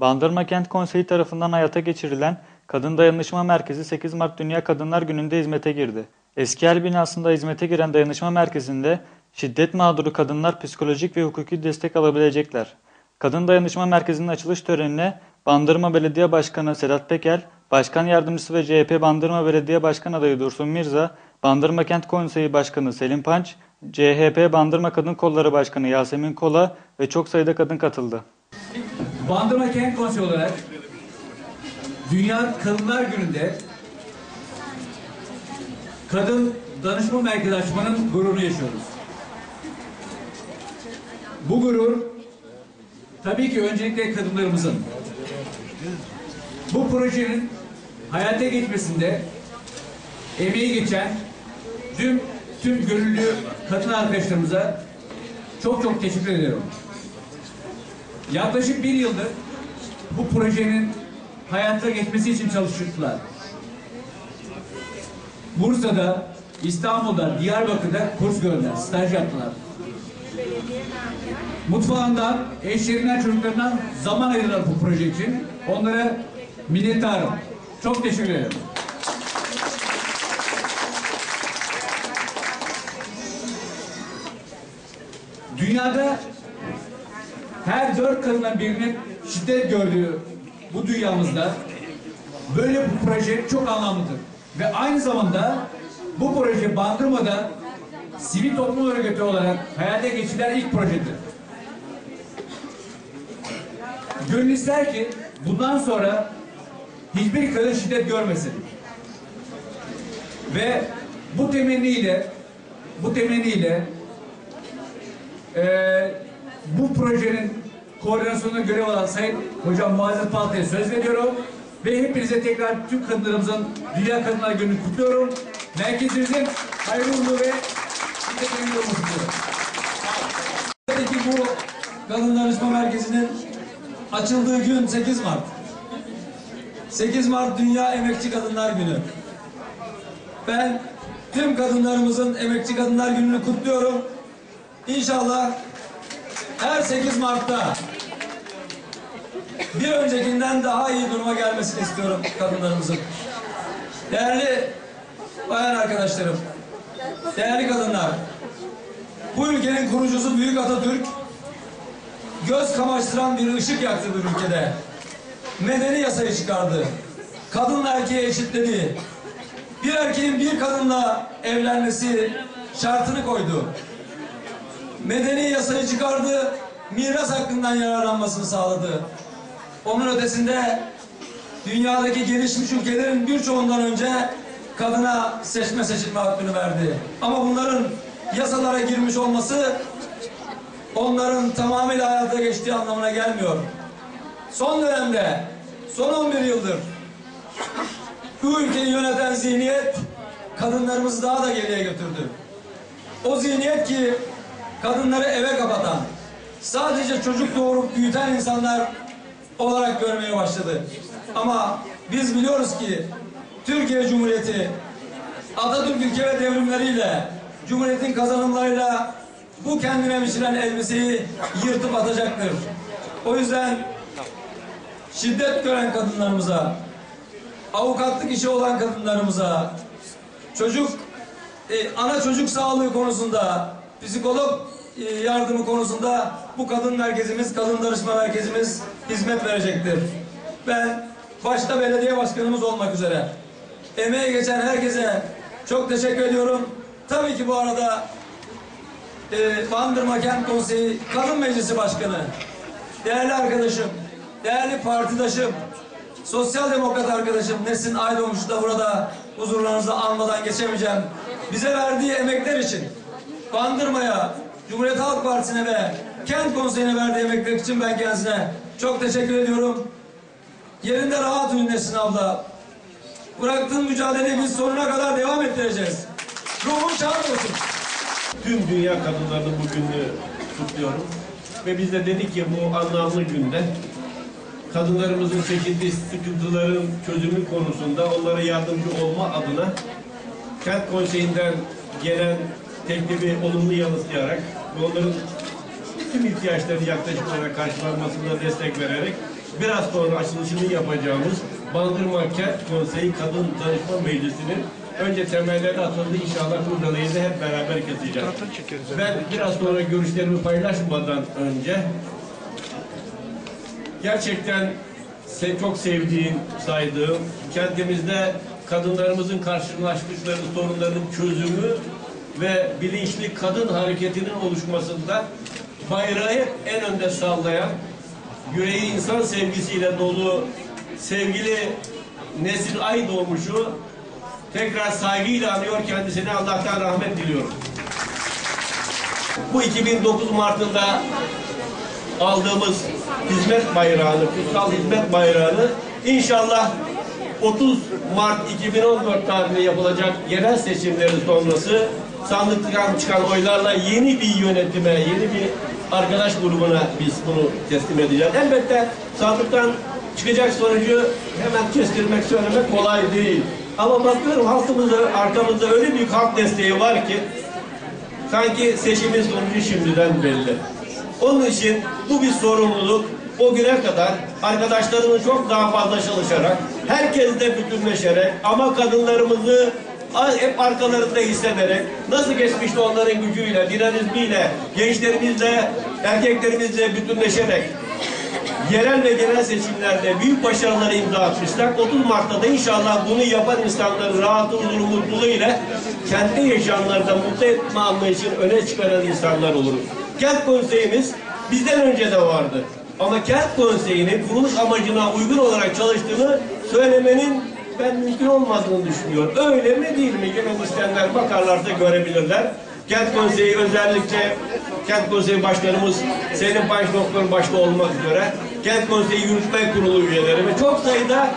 Bandırma Kent Konseyi tarafından hayata geçirilen Kadın Dayanışma Merkezi 8 Mart Dünya Kadınlar Günü'nde hizmete girdi. Eski el binasında hizmete giren dayanışma merkezinde şiddet mağduru kadınlar psikolojik ve hukuki destek alabilecekler. Kadın Dayanışma Merkezi'nin açılış törenine Bandırma Belediye Başkanı Sedat Pekel, Başkan Yardımcısı ve CHP Bandırma Belediye Başkan adayı Dursun Mirza, Bandırma Kent Konseyi Başkanı Selim Panç, CHP Bandırma Kadın Kolları Başkanı Yasemin Kola ve çok sayıda kadın katıldı. Bandırma Kent Konseyi olarak Dünya Kadınlar Günü'nde Kadın Danışma Merkezi açmanın gururunu yaşıyoruz. Bu gurur tabii ki öncelikle kadınlarımızın bu projenin hayata geçmesinde emeği geçen tüm tüm gönüllü kadın arkadaşlarımıza çok çok teşekkür ediyorum. Yaklaşık bir yıldır bu projenin hayata geçmesi için çalıştılar. Bursa'da, İstanbul'da, Diyarbakır'da kurs gördüler, staj yaptılar. Mutfağından, eşlerinden, çocuklarından zaman ayırdılar bu proje için. Onlara minnettarım. Çok teşekkür ederim. Dünyada her dört kadından birinin şiddet gördüğü bu dünyamızda böyle bir proje çok anlamlıdır. Ve aynı zamanda bu proje Bandırma'da sivil toplum örgütü olarak hayata geçirilen ilk projedir. Gönül ister ki bundan sonra hiçbir kadın şiddet görmesin. Ve bu temenniyle bu temenniyle eee bu projenin koordinasyonuna görev alan Sayın Hocam Muazzez Palta'ya söz veriyorum. Ve hepinize tekrar tüm kadınlarımızın Dünya Kadınlar Günü'nü kutluyorum. Merkezimizin hayırlı uğurlu ve şiddetin olmasını bu Kadın Danışma Merkezi'nin açıldığı gün 8 Mart. 8 Mart Dünya Emekçi Kadınlar Günü. Ben tüm kadınlarımızın Emekçi Kadınlar Günü'nü kutluyorum. İnşallah her 8 Mart'ta bir öncekinden daha iyi duruma gelmesini istiyorum kadınlarımızın. Değerli bayan arkadaşlarım, değerli kadınlar, bu ülkenin kurucusu Büyük Atatürk göz kamaştıran bir ışık yaktı bu ülkede. Medeni yasayı çıkardı. Kadınla erkeği eşitledi. Bir erkeğin bir kadınla evlenmesi şartını koydu. Medeni yasayı çıkardı. Miras hakkından yararlanmasını sağladı. Onun ötesinde dünyadaki gelişmiş ülkelerin birçoğundan önce kadına seçme seçilme hakkını verdi. Ama bunların yasalara girmiş olması onların tamamıyla hayata geçtiği anlamına gelmiyor. Son dönemde, son 11 yıldır bu ülkeyi yöneten zihniyet kadınlarımızı daha da geriye götürdü. O zihniyet ki kadınları eve kapatan, sadece çocuk doğurup büyüten insanlar olarak görmeye başladı. Ama biz biliyoruz ki Türkiye Cumhuriyeti Atatürk ülke ve devrimleriyle Cumhuriyetin kazanımlarıyla bu kendine biçilen elbiseyi yırtıp atacaktır. O yüzden şiddet gören kadınlarımıza, avukatlık işi olan kadınlarımıza, çocuk e, ana çocuk sağlığı konusunda, psikolog e, yardımı konusunda bu kadın merkezimiz, kadın danışma merkezimiz hizmet verecektir. Ben başta belediye başkanımız olmak üzere emeği geçen herkese çok teşekkür ediyorum. Tabii ki bu arada e, Bandırma Kent Konseyi Kadın Meclisi Başkanı, değerli arkadaşım, değerli partidaşım, sosyal demokrat arkadaşım Nesin Aydoğmuş'u da burada huzurlarınızda almadan geçemeyeceğim. Bize verdiği emekler için Bandırma'ya, Cumhuriyet Halk Partisi'ne ve Kent Konseyi'ne verdiği emekler için ben kendisine çok teşekkür ediyorum. Yerinde rahat uyun Nesin abla. Bıraktığın mücadeleyi biz sonuna kadar devam ettireceğiz. Ruhum şad olsun. Tüm dünya kadınlarının bu gününü kutluyorum. Ve biz de dedik ki bu anlamlı günde kadınlarımızın çekildiği sıkıntıların çözümü konusunda onlara yardımcı olma adına Kent Konseyi'nden gelen teklifi olumlu yanıtlayarak ve onların tüm ihtiyaçlarını yaklaşık olarak karşılanmasında destek vererek biraz sonra açılışını yapacağımız Bandırma Kent Konseyi Kadın Danışma Meclisi'nin önce temelleri atıldı inşallah kurdalayı da hep beraber keseceğiz. Ben biraz sonra görüşlerimi paylaşmadan önce gerçekten çok sevdiğim, saydığım, kentimizde kadınlarımızın karşılaştıkları sorunların çözümü ve bilinçli kadın hareketinin oluşmasında bayrağı en önde sallayan, yüreği insan sevgisiyle dolu sevgili Nezir Aydoğmuş'u tekrar saygıyla anıyor kendisine Allah'tan rahmet diliyorum. Bu 2009 Mart'ında aldığımız hizmet bayrağını, kutsal hizmet bayrağını inşallah 30 Mart 2014 tarihinde yapılacak yerel seçimlerin sonrası sandıktan çıkan oylarla yeni bir yönetime, yeni bir arkadaş grubuna biz bunu teslim edeceğiz. Elbette sandıktan çıkacak sonucu hemen kestirmek, söylemek kolay değil. Ama bakıyorum halkımızda, arkamızda öyle büyük halk desteği var ki Sanki seçimin sonucu şimdiden belli. Onun için bu bir sorumluluk. O güne kadar arkadaşlarımız çok daha fazla çalışarak, herkesle bütünleşerek ama kadınlarımızı hep arkalarında hissederek, nasıl geçmişte onların gücüyle, dinamizmiyle, gençlerimizle, erkeklerimizle bütünleşerek yerel ve genel seçimlerde büyük başarıları imza atmışlar. 30 Mart'ta da inşallah bunu yapan insanların rahatı, huzuru, mutluluğuyla kendi yaşamlarında mutlu etme anlayışını öne çıkaran insanlar oluruz. Kent konseyimiz bizden önce de vardı. Ama kent konseyinin kuruluş amacına uygun olarak çalıştığını söylemenin ben mümkün olmadığını düşünüyorum. Öyle mi değil mi? Gelen isteyenler bakarlarsa görebilirler. Kent Konseyi özellikle Kent Konseyi Başkanımız Selim Baş Doktor başta olmak üzere Kent Konseyi Yürütme Kurulu üyeleri ve çok sayıda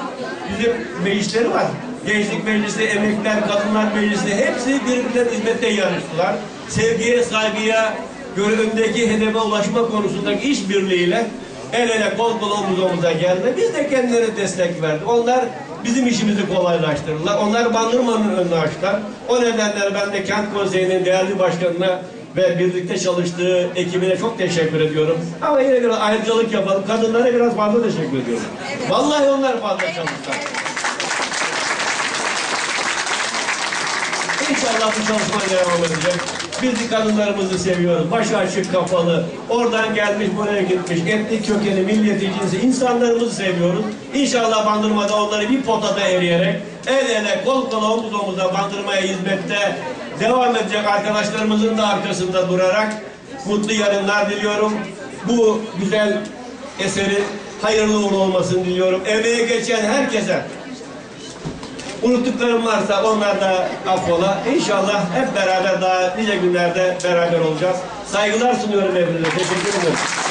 bizim meclisleri var. Gençlik Meclisi, Emekliler, Kadınlar Meclisi hepsi birbirlerine hizmette yarıştılar. Sevgiye, saygıya, görevindeki hedefe ulaşma konusundaki işbirliğiyle el ele kol kol omuz omuza geldi. Biz de kendilerine destek verdik. Onlar bizim işimizi kolaylaştırdılar. Onlar Bandırma'nın önünü açtılar. O nedenle ben de kent konseyinin değerli başkanına ve birlikte çalıştığı ekibine çok teşekkür ediyorum. Ama yine biraz ayrıcalık yapalım. Kadınlara biraz fazla teşekkür ediyorum. Vallahi onlar fazla çalıştılar. İnşallah bu çalışma devam edecek. Biz kadınlarımızı seviyoruz. Başı açık kapalı. Oradan gelmiş buraya gitmiş. Etnik kökeni, milliyeti, cinsi insanlarımızı seviyoruz. İnşallah bandırmada onları bir potada eriyerek el ele kol kola omuz omuza bandırmaya hizmette devam edecek arkadaşlarımızın da arkasında durarak mutlu yarınlar diliyorum. Bu güzel eseri hayırlı uğurlu olmasını diliyorum. Emeğe geçen herkese Unuttuklarım varsa onlar da affola. İnşallah hep beraber daha nice günlerde beraber olacağız. Saygılar sunuyorum hepinize. Teşekkür ederim.